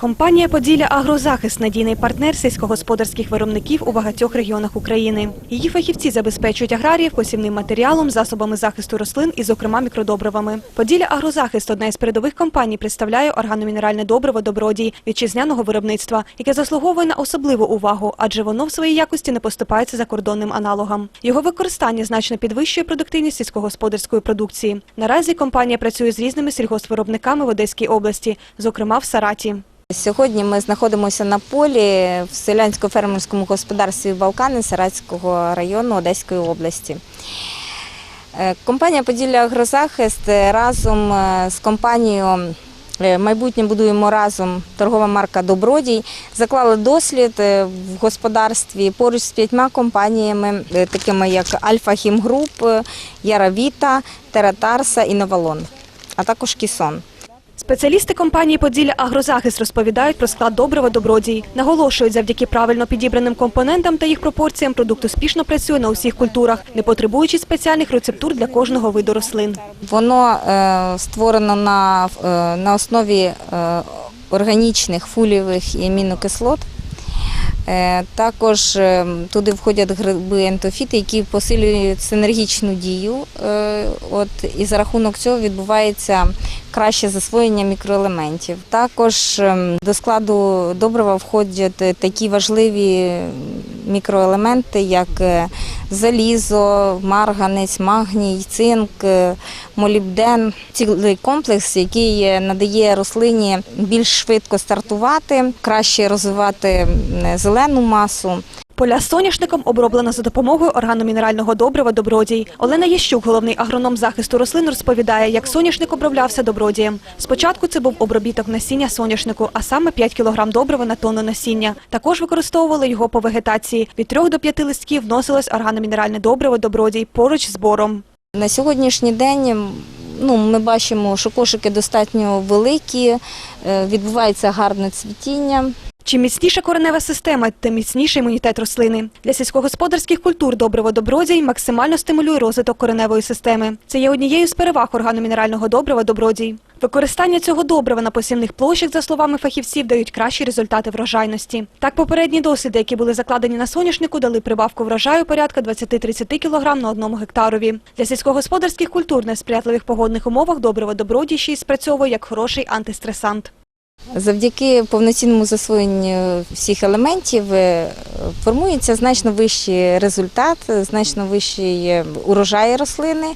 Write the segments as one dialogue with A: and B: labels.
A: Компанія Поділля Агрозахист надійний партнер сільськогосподарських виробників у багатьох регіонах України. Її фахівці забезпечують аграріїв посівним матеріалом, засобами захисту рослин і, зокрема, мікродобривами. Поділля Агрозахист одна із передових компаній представляє органомінеральне добриво добродій вітчизняного виробництва, яке заслуговує на особливу увагу, адже воно в своїй якості не поступається закордонним аналогам. Його використання значно підвищує продуктивність сільськогосподарської продукції. Наразі компанія працює з різними сільгоспвиробниками в Одеській області, зокрема в Сараті.
B: Сьогодні ми знаходимося на полі в селянсько-фермерському господарстві Балкани Саратського району Одеської області. Е, Компанія Поділля Агрозахист разом е, з компанією е, Майбутнє будуємо разом торгова марка Добродій заклали дослід в господарстві поруч з п'ятьма компаніями, такими як Альфа Хімгруп, Яравіта, Тератарса і Новалон, а також Кісон.
A: Спеціалісти компанії Поділля Агрозахист розповідають про склад добрива добродій. Наголошують, завдяки правильно підібраним компонентам та їх пропорціям продукт успішно працює на усіх культурах, не потребуючи спеціальних рецептур для кожного виду рослин.
B: Воно е, створено на, е, основі е, органічних фулівих і амінокислот. Е, також е, туди входять гриби ентофіти, які посилюють синергічну дію. Е, от, і за рахунок цього відбувається краще засвоєння мікроелементів. Також е, до складу добрива входять такі важливі мікроелементи, як е, залізо, марганець, магній, цинк, е, молібден. Цілий комплекс, який е, надає рослині більш швидко стартувати, краще розвивати зелену масу.
A: Поля соняшником оброблено за допомогою органомінерального добрива добродій. Олена Ящук, головний агроном захисту рослин, розповідає, як соняшник оброблявся добродієм. Спочатку це був обробіток насіння соняшнику, а саме 5 кг добрива на тонну насіння. Також використовували його по вегетації. Від 3 до 5 листків вносилось органомінеральне добриво добродій поруч з бором.
B: На сьогоднішній день ну, ми бачимо, що кошики достатньо великі, е, відбувається гарне цвітіння.
A: Чим міцніша коренева система, тим міцніший імунітет рослини. Для сільськогосподарських культур добриво добродій максимально стимулює розвиток кореневої системи. Це є однією з переваг органомінерального добрива добродій. Використання цього добрива на посівних площах, за словами фахівців, дають кращі результати врожайності. Так, попередні досліди, які були закладені на соняшнику, дали прибавку врожаю порядка 20-30 кг на одному гектарові. Для сільськогосподарських культур на сприятливих погодних умовах добриво добродій ще й спрацьовує як хороший антистресант.
B: Завдяки повноцінному засвоєнню всіх елементів е, формується значно вищий результат, значно вищий е, урожай рослини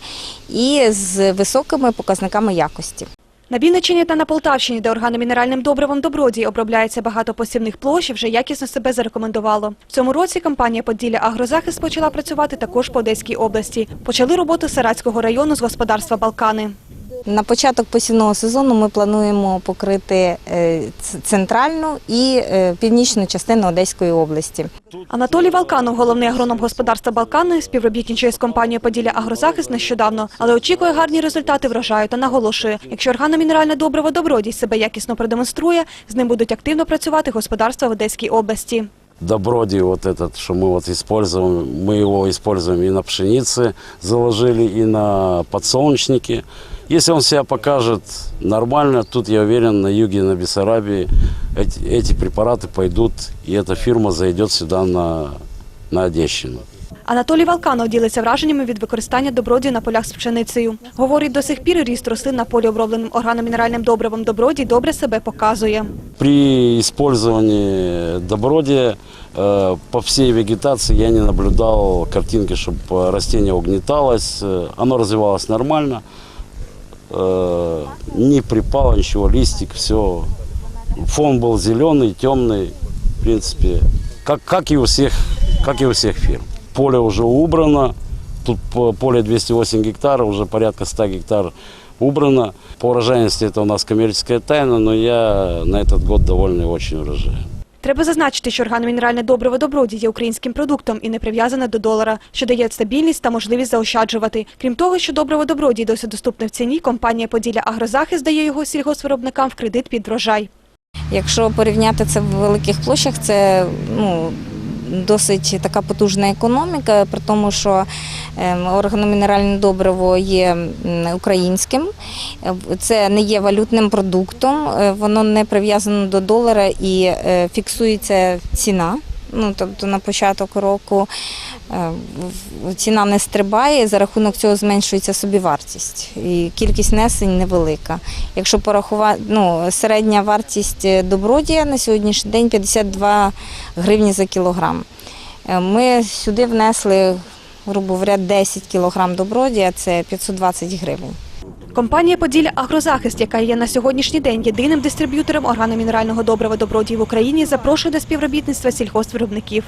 B: і з високими показниками якості.
A: На Вінниччині та на Полтавщині, де органомінеральним добривом добродій обробляється багато посівних площ, вже якісно себе зарекомендувало. В цьому році компанія Поділля Агрозахист почала працювати також по Одеській області. Почали роботу Саратського району з господарства Балкани.
B: На початок посівного сезону ми плануємо покрити е, ц- центральну і е, північну частину Одеської області.
A: Анатолій Валканов, головний агроном господарства Балкани, співробітничає з компанією Поділля Агрозахист нещодавно, але очікує гарні результати врожаю та наголошує, якщо органомінеральне добриво добродій себе якісно продемонструє, з ним будуть активно працювати господарства в Одеській області.
C: добродий вот этот, что мы вот используем, мы его используем и на пшенице заложили, и на подсолнечнике. Если он себя покажет нормально, тут я уверен, на юге, на Бессарабии эти, эти препараты пойдут, и эта фирма зайдет сюда на, на Одещину.
A: Анатолій Валканов ділиться враженнями від використання добродій на полях з пшеницею. Говорить, до сих пір ріст рослин на полі обробленим органомінеральним добривом добродій добре себе показує.
C: При использовании добродия э, по всей вегетации я не наблюдал картинки, чтобы растение угнеталось. Э, Оно развивалось нормально, Э, не припало ничего, листик, все. Фон был зеленый, темный, в принципе, как, как, и у всех, как и у всех фирм. Поле уже убрано, тут по- поле 208 гектаров, уже порядка 100 гектар убрано. По урожайности это у нас коммерческая тайна, но я на этот год довольный очень урожаем.
A: Треба зазначити, що органомінеральне добриво добродій є українським продуктом і не прив'язане до долара, що дає стабільність та можливість заощаджувати. Крім того, що добриво добродій досить доступне в ціні, компанія Поділля Агрозахист дає його сільгоспвиробникам в кредит під врожай.
B: Якщо порівняти це в великих площах, це ну, досить така потужна економіка, при тому, що ем, органомінеральне добриво є українським. Це не є валютним продуктом, е, воно не прив'язано до долара і е, фіксується ціна. Ну, тобто на початок року е, ціна не стрибає, за рахунок цього зменшується собівартість. І кількість несень невелика. Якщо порахувати, ну, середня вартість е, добродія на сьогоднішній день 52 гривні за кілограм. Е, Ми сюди внесли, грубо говоря, 10 кілограм добродія, це 520 гривень.
A: Компанія «Поділля Агрозахист», яка є на сьогоднішній день єдиним дистриб'ютором органомінерального добрива добродій в Україні, запрошує до співробітництва сільгоспвиробників.